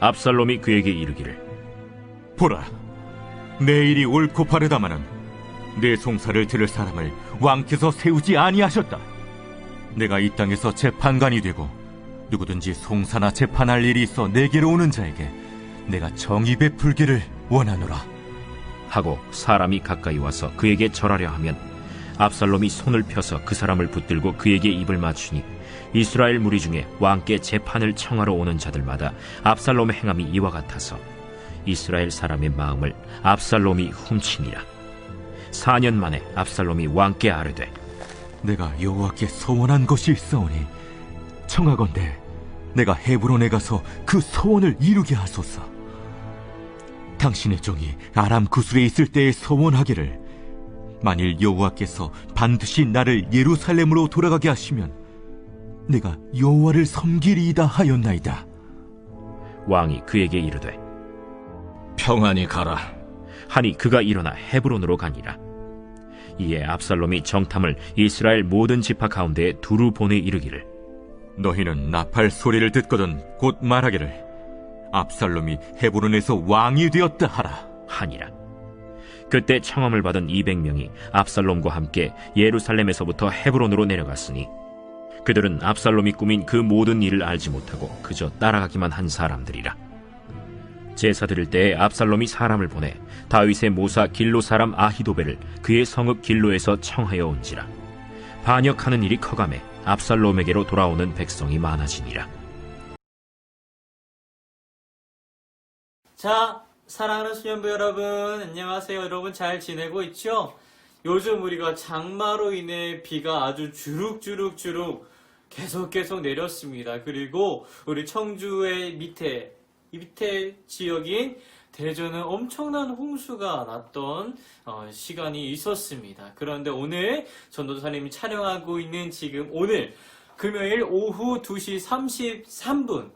압살롬이 그에게 이르기를 보라, 내 일이 옳고 바르다마는 내 송사를 들을 사람을 왕께서 세우지 아니하셨다. 내가 이 땅에서 재판관이 되고 누구든지 송사나 재판할 일이 있어 내게로 오는 자에게 내가 정의 베풀기를 원하노라. 하고 사람이 가까이 와서 그에게 절하려 하면 압살롬이 손을 펴서 그 사람을 붙들고 그에게 입을 맞추니 이스라엘 무리 중에 왕께 재판을 청하러 오는 자들마다 압살롬의 행함이 이와 같아서 이스라엘 사람의 마음을 압살롬이 훔치니라 4년 만에 압살롬이 왕께 아뢰되 내가 여호와께 소원한 것이 있사오니 청하건대 내가 헤브론에 가서 그 소원을 이루게 하소서. 당신의 종이 아람 구술에 있을 때에 소원하기를 만일 여호와께서 반드시 나를 예루살렘으로 돌아가게 하시면 내가 여호와를 섬기리이다 하였나이다. 왕이 그에게 이르되 평안히 가라. 하니 그가 일어나 헤브론으로 가니라 이에 압살롬이 정탐을 이스라엘 모든 지파 가운데에 두루 보내 이르기를 너희는 나팔 소리를 듣거든 곧 말하기를 압살롬이 헤브론에서 왕이 되었다 하라. 하니라. 그때 청함을 받은 200명이 압살롬과 함께 예루살렘에서부터 헤브론으로 내려갔으니 그들은 압살롬이 꾸민 그 모든 일을 알지 못하고 그저 따라가기만 한 사람들이라. 제사 드릴 때에 압살롬이 사람을 보내 다윗의 모사 길로 사람 아히도벨을 그의 성읍 길로에서 청하여 온지라. 반역하는 일이 커감해 압살롬에게로 돌아오는 백성이 많아지니라. 자, 사랑하는 수년부 여러분, 안녕하세요. 여러분 잘 지내고 있죠? 요즘 우리가 장마로 인해 비가 아주 주룩주룩주룩 계속 계속 내렸습니다. 그리고 우리 청주의 밑에, 이 밑에 지역인 대전은 엄청난 홍수가 났던 어, 시간이 있었습니다. 그런데 오늘 전도사님이 촬영하고 있는 지금 오늘 금요일 오후 2시 33분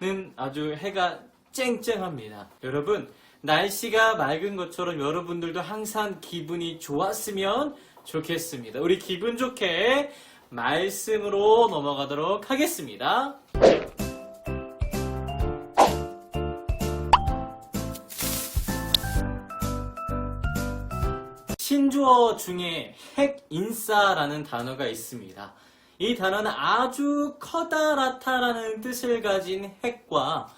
는 아주 해가 쨍쨍합니다. 여러분, 날씨가 맑은 것처럼 여러분들도 항상 기분이 좋았으면 좋겠습니다. 우리 기분 좋게 말씀으로 넘어가도록 하겠습니다. 신주어 중에 핵인싸라는 단어가 있습니다. 이 단어는 아주 커다랗다라는 뜻을 가진 핵과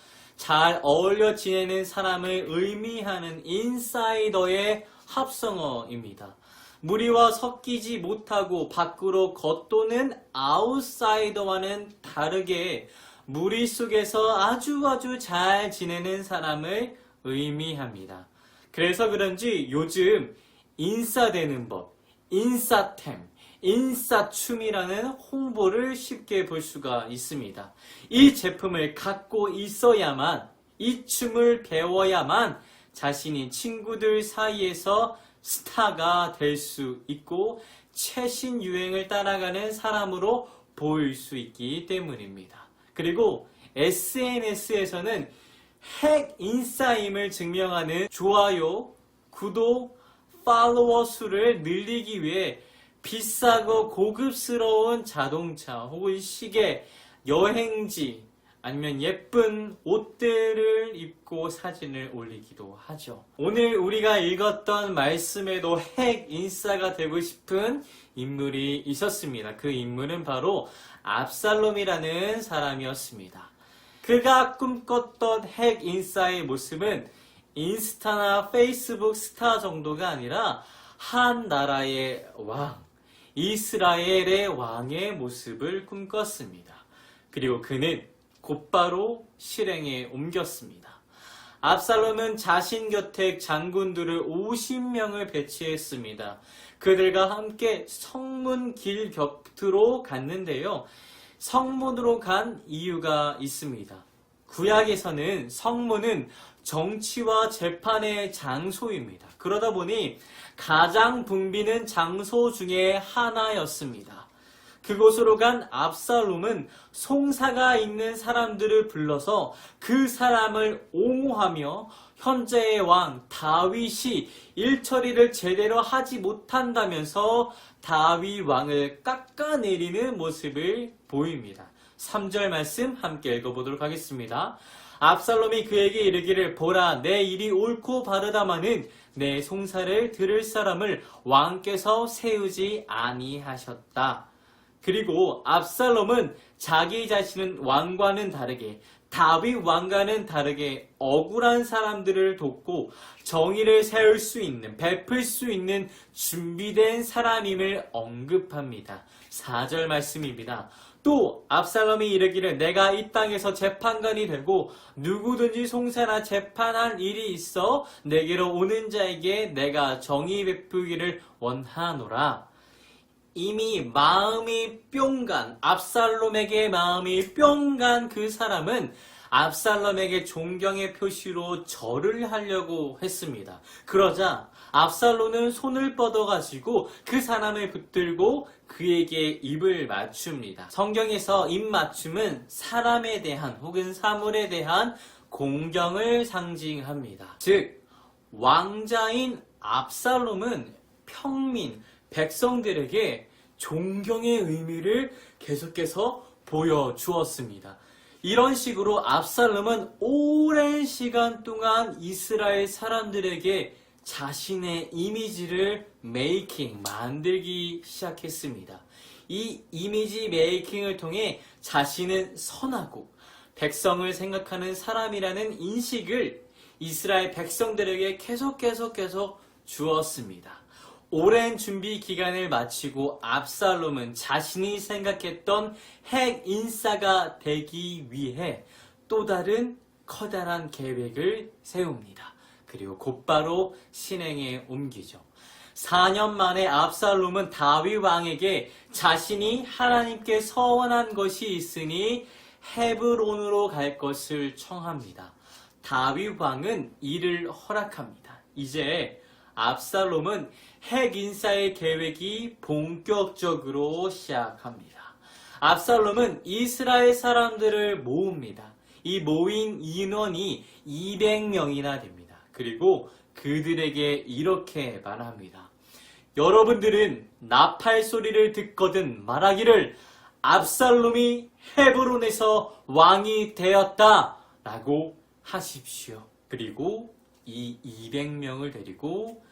잘 어울려 지내는 사람을 의미하는 인사이더의 합성어입니다. 무리와 섞이지 못하고 밖으로 겉도는 아웃사이더와는 다르게 무리 속에서 아주 아주 잘 지내는 사람을 의미합니다. 그래서 그런지 요즘 인싸되는 법, 인싸템, 인싸춤이라는 홍보를 쉽게 볼 수가 있습니다. 이 제품을 갖고 있어야만, 이 춤을 배워야만 자신이 친구들 사이에서 스타가 될 수 있고 최신 유행을 따라가는 사람으로 보일 수 있기 때문입니다. 그리고 SNS에서는 핵 인싸임을 증명하는 좋아요, 구독, 팔로워 수를 늘리기 위해 비싸고 고급스러운 자동차 혹은 시계, 여행지, 아니면 예쁜 옷들을 입고 사진을 올리기도 하죠. 오늘 우리가 읽었던 말씀에도 핵 인싸가 되고 싶은 인물이 있었습니다. 그 인물은 바로 압살롬이라는 사람이었습니다. 그가 꿈꿨던 핵 인싸의 모습은 인스타나 페이스북 스타 정도가 아니라 한 나라의 왕, 이스라엘의 왕의 모습을 꿈꿨습니다. 그리고 그는 곧바로 실행에 옮겼습니다. 압살롬은 자신 곁에 장군들을 50명을 배치했습니다. 그들과 함께 성문 길 곁으로 갔는데요. 성문으로 간 이유가 있습니다. 구약에서는 성문은 정치와 재판의 장소입니다. 그러다 보니 가장 붐비는 장소 중에 하나였습니다. 그곳으로 간 압살롬은 송사가 있는 사람들을 불러서 그 사람을 옹호하며 현재의 왕 다윗이 일처리를 제대로 하지 못한다면서 다윗 왕을 깎아내리는 모습을 보입니다. 3절 말씀 함께 읽어보도록 하겠습니다. 압살롬이 그에게 이르기를 보라 내 일이 옳고 바르다마는 내 송사를 들을 사람을 왕께서 세우지 아니하셨다. 그리고 압살롬은 자기 자신은 왕과는 다르게 다윗 왕과는 다르게 억울한 사람들을 돕고 정의를 세울 수 있는 베풀 수 있는 준비된 사람임을 언급합니다. 4절 말씀입니다. 또 압살롬이 이르기를 내가 이 땅에서 재판관이 되고 누구든지 송사나 재판할 일이 있어 내게로 오는 자에게 내가 정의 베푸기를 원하노라. 이미 마음이 뿅간 압살롬에게 마음이 뿅간 그 사람은 압살롬에게 존경의 표시로 절을 하려고 했습니다. 그러자 압살롬은 손을 뻗어가지고 그 사람을 붙들고 그에게 입을 맞춥니다. 성경에서 입 맞춤은 사람에 대한 혹은 사물에 대한 공경을 상징합니다. 즉 왕자인 압살롬은 평민 백성들에게 존경의 의미를 계속해서 보여주었습니다. 이런 식으로 압살롬은 오랜 시간 동안 이스라엘 사람들에게 자신의 이미지를 메이킹, 만들기 시작했습니다. 이 이미지 메이킹을 통해 자신은 선하고 백성을 생각하는 사람이라는 인식을 이스라엘 백성들에게 계속 계속 계속 주었습니다. 오랜 준비 기간을 마치고 압살롬은 자신이 생각했던 핵 인싸가 되기 위해 또 다른 커다란 계획을 세웁니다. 그리고 곧바로 실행에 옮기죠. 4년 만에 압살롬은 다윗 왕에게 자신이 하나님께 서원한 것이 있으니 헤브론으로 갈 것을 청합니다. 다윗 왕은 이를 허락합니다. 이제 압살롬은 핵 인사의 계획이 본격적으로 시작합니다. 압살롬은 이스라엘 사람들을 모읍니다. 이 모인 인원이 200명이나 됩니다. 그리고 그들에게 이렇게 말합니다. 여러분들은 나팔 소리를 듣거든 말하기를 압살롬이 헤브론에서 왕이 되었다 라고 하십시오. 그리고 이 200명을 데리고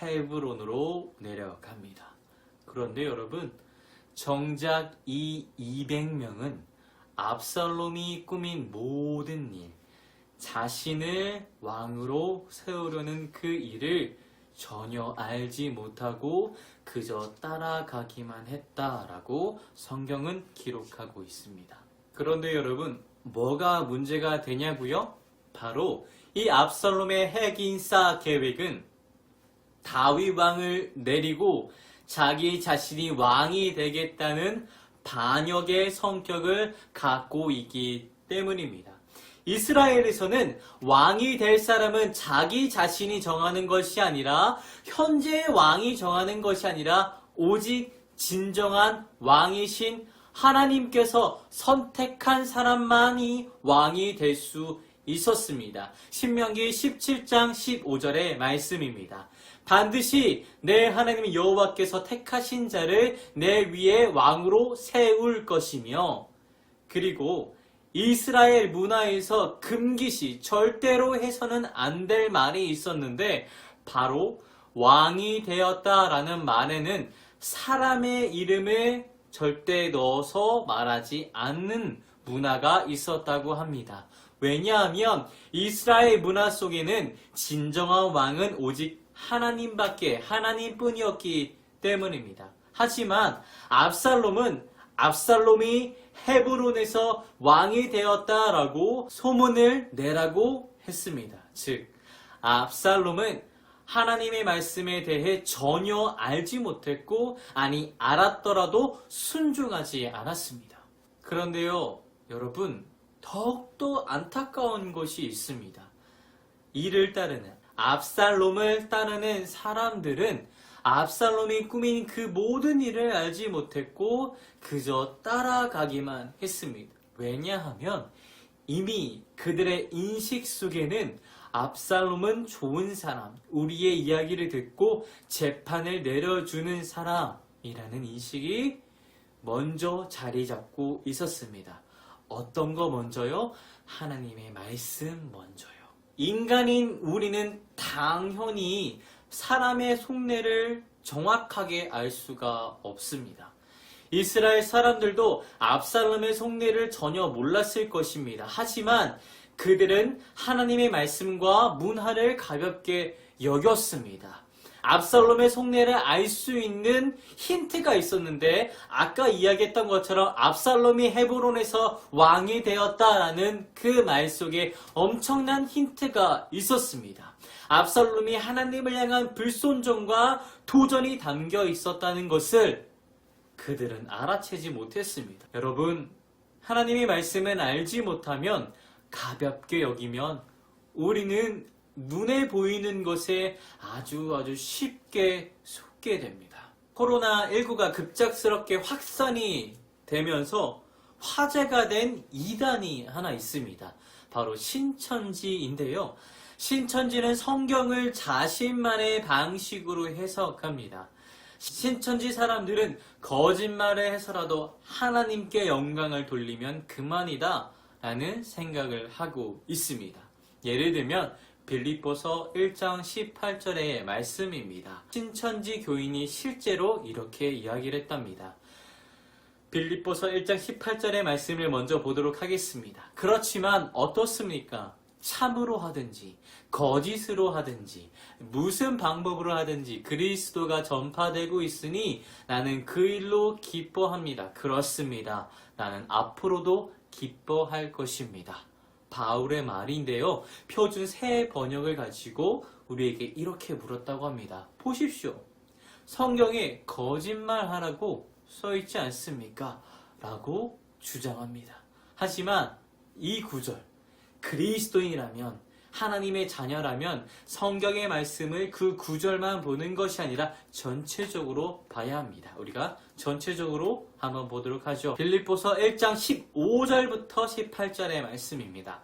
헤브론으로 내려갑니다. 그런데 여러분, 정작 이 200명은 압살롬이 꾸민 모든 일, 자신을 왕으로 세우려는 그 일을 전혀 알지 못하고 그저 따라가기만 했다라고 성경은 기록하고 있습니다. 그런데 여러분, 뭐가 문제가 되냐고요? 바로 이 압살롬의 핵인싸 계획은 다윗 왕을 내리고 자기 자신이 왕이 되겠다는 반역의 성격을 갖고 있기 때문입니다. 이스라엘에서는 왕이 될 사람은 자기 자신이 정하는 것이 아니라 현재의 왕이 정하는 것이 아니라 오직 진정한 왕이신 하나님께서 선택한 사람만이 왕이 될 수 있었습니다. 신명기 17장 15절의 말씀입니다. 반드시 내 하나님 여호와께서 택하신 자를 내 위에 왕으로 세울 것이며 그리고 이스라엘 문화에서 금기시 절대로 해서는 안 될 말이 있었는데 바로 왕이 되었다라는 말에는 사람의 이름을 절대 넣어서 말하지 않는 문화가 있었다고 합니다. 왜냐하면 이스라엘 문화 속에는 진정한 왕은 오직 하나님밖에 하나님뿐이었기 때문입니다. 하지만 압살롬은 압살롬이 헤브론에서 왕이 되었다라고 소문을 내라고 했습니다. 즉 압살롬은 하나님의 말씀에 대해 전혀 알지 못했고 아니 알았더라도 순종하지 않았습니다. 그런데요, 여러분 더욱더 안타까운 것이 있습니다. 이를 따르는 압살롬을 따르는 사람들은 압살롬이 꾸민 그 모든 일을 알지 못했고 그저 따라가기만 했습니다. 왜냐하면 이미 그들의 인식 속에는 압살롬은 좋은 사람, 우리의 이야기를 듣고 재판을 내려주는 사람이라는 인식이 먼저 자리 잡고 있었습니다. 어떤 거 먼저요? 하나님의 말씀 먼저요. 인간인 우리는 당연히 사람의 속내를 정확하게 알 수가 없습니다. 이스라엘 사람들도 압살롬의 속내를 전혀 몰랐을 것입니다. 하지만 그들은 하나님의 말씀과 문화를 가볍게 여겼습니다. 압살롬의 속내를 알 수 있는 힌트가 있었는데 아까 이야기했던 것처럼 압살롬이 헤브론에서 왕이 되었다라는 그 말 속에 엄청난 힌트가 있었습니다. 압살롬이 하나님을 향한 불손종과 도전이 담겨 있었다는 것을 그들은 알아채지 못했습니다. 여러분, 하나님의 말씀은 알지 못하면 가볍게 여기면 우리는 눈에 보이는 것에 아주 아주 쉽게 속게 됩니다. 코로나19가 급작스럽게 확산이 되면서 화제가 된 이단이 하나 있습니다. 바로 신천지인데요. 신천지는 성경을 자신만의 방식으로 해석합니다. 신천지 사람들은 거짓말을 해서라도 하나님께 영광을 돌리면 그만이다 라는 생각을 하고 있습니다. 예를 들면 빌립보서 1장 18절의 말씀입니다. 신천지 교인이 실제로 이렇게 이야기를 했답니다. 빌립보서 1장 18절의 말씀을 먼저 보도록 하겠습니다. 그렇지만 어떻습니까? 참으로 하든지 거짓으로 하든지 무슨 방법으로 하든지 그리스도가 전파되고 있으니 나는 그 일로 기뻐합니다. 그렇습니다. 나는 앞으로도 기뻐할 것입니다. 바울의 말인데요. 표준 새 번역을 가지고 우리에게 이렇게 물었다고 합니다. 보십시오. 성경에 거짓말하라고 써 있지 않습니까? 라고 주장합니다. 하지만 이 구절, 그리스도인이라면 하나님의 자녀라면 성경의 말씀을 그 구절만 보는 것이 아니라 전체적으로 봐야 합니다. 우리가 전체적으로 한번 보도록 하죠. 빌립보서 1장 15절부터 18절의 말씀입니다.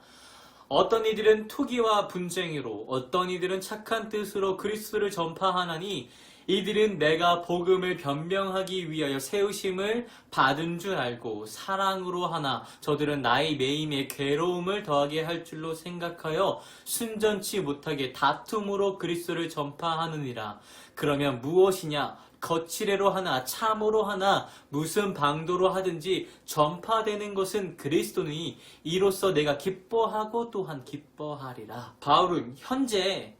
어떤 이들은 투기와 분쟁으로 어떤 이들은 착한 뜻으로 그리스도를 전파하나니 이들은 내가 복음을 변명하기 위하여 세우심을 받은 줄 알고 사랑으로 하나 저들은 나의 매임에 괴로움을 더하게 할 줄로 생각하여 순전치 못하게 다툼으로 그리스도를 전파하느니라. 그러면 무엇이냐? 거칠애로 하나 참으로 하나 무슨 방도로 하든지 전파되는 것은 그리스도니 이로써 내가 기뻐하고 또한 기뻐하리라. 바울은 현재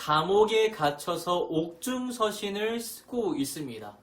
감옥에 갇혀서 옥중서신을 쓰고 있습니다.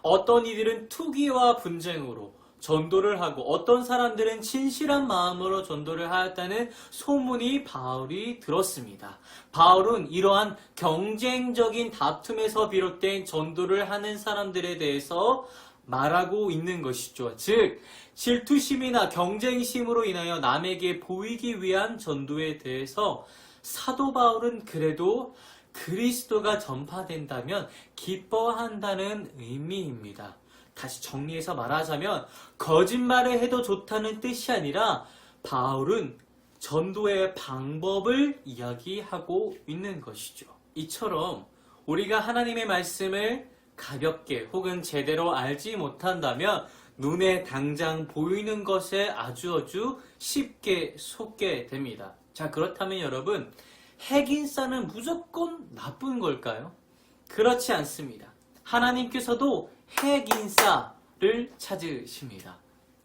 어떤 이들은 투기와 분쟁으로 전도를 하고 어떤 사람들은 진실한 마음으로 전도를 하였다는 소문이 바울이 들었습니다. 바울은 이러한 경쟁적인 다툼에서 비롯된 전도를 하는 사람들에 대해서 말하고 있는 것이죠. 즉, 질투심이나 경쟁심으로 인하여 남에게 보이기 위한 전도에 대해서 사도 바울은 그래도 그리스도가 전파된다면 기뻐한다는 의미입니다. 다시 정리해서 말하자면 거짓말을 해도 좋다는 뜻이 아니라 바울은 전도의 방법을 이야기하고 있는 것이죠. 이처럼 우리가 하나님의 말씀을 가볍게 혹은 제대로 알지 못한다면 눈에 당장 보이는 것에 아주 아주 쉽게 속게 됩니다. 자, 그렇다면 여러분, 핵인싸는 무조건 나쁜 걸까요? 그렇지 않습니다. 하나님께서도 핵인싸를 찾으십니다.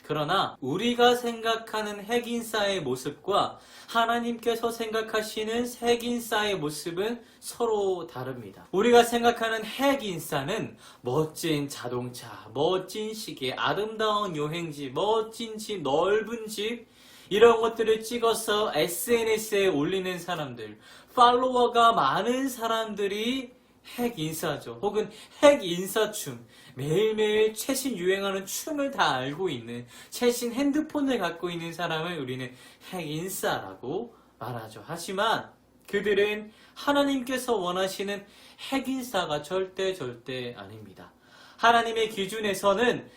그러나 우리가 생각하는 핵인싸의 모습과 하나님께서 생각하시는 핵인싸의 모습은 서로 다릅니다. 우리가 생각하는 핵인싸는 멋진 자동차, 멋진 시계, 아름다운 여행지, 멋진 집, 넓은 집, 이런 것들을 찍어서 SNS에 올리는 사람들, 팔로워가 많은 사람들이 핵 인싸죠. 혹은 핵 인싸춤. 매일매일 최신 유행하는 춤을 다 알고 있는 최신 핸드폰을 갖고 있는 사람을 우리는 핵 인싸라고 말하죠. 하지만 그들은 하나님께서 원하시는 핵 인싸가 절대 절대 아닙니다. 하나님의 기준에서는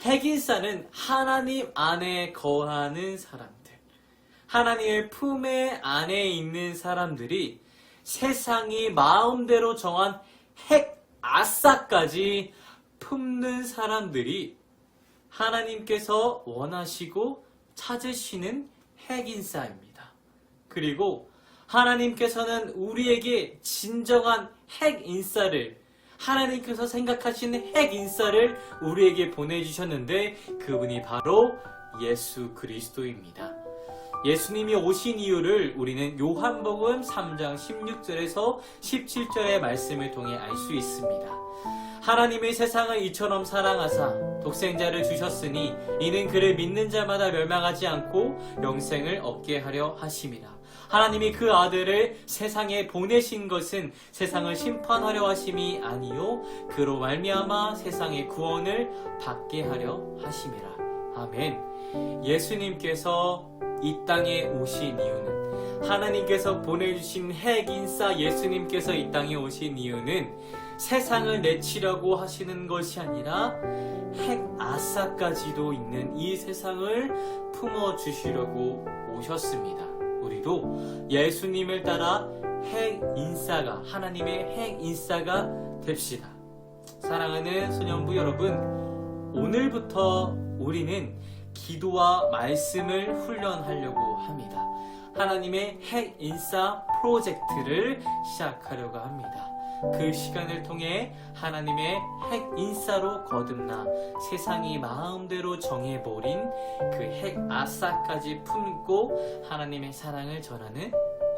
핵 인싸는 하나님 안에 거하는 사람들. 하나님의 품에 안에 있는 사람들이 세상이 마음대로 정한 핵 아싸까지 품는 사람들이 하나님께서 원하시고 찾으시는 핵인싸입니다. 그리고 하나님께서는 우리에게 진정한 핵인싸를 하나님께서 생각하시는 핵인싸를 우리에게 보내주셨는데 그분이 바로 예수 그리스도입니다. 예수님이 오신 이유를 우리는 요한복음 3장 16절에서 17절의 말씀을 통해 알 수 있습니다. 하나님의 세상을 이처럼 사랑하사 독생자를 주셨으니 이는 그를 믿는 자마다 멸망하지 않고 영생을 얻게 하려 하심이라. 하나님이 그 아들을 세상에 보내신 것은 세상을 심판하려 하심이 아니요 그로 말미암아 세상의 구원을 받게 하려 하심이라. 아멘. 예수님께서 이 땅에 오신 이유는 하나님께서 보내주신 핵인싸 예수님께서 이 땅에 오신 이유는 세상을 내치려고 하시는 것이 아니라 핵 아싸까지도 있는 이 세상을 품어주시려고 오셨습니다. 우리도 예수님을 따라 핵 인싸가 하나님의 핵 인싸가 됩시다. 사랑하는 소년부 여러분, 오늘부터 우리는 기도와 말씀을 훈련하려고 합니다. 하나님의 핵 인싸 프로젝트를 시작하려고 합니다. 그 시간을 통해 하나님의 핵 인싸로 거듭나 세상이 마음대로 정해버린 그 핵 아싸까지 품고 하나님의 사랑을 전하는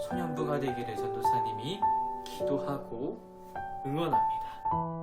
소년부가 되기를 전도사님이 기도하고 응원합니다.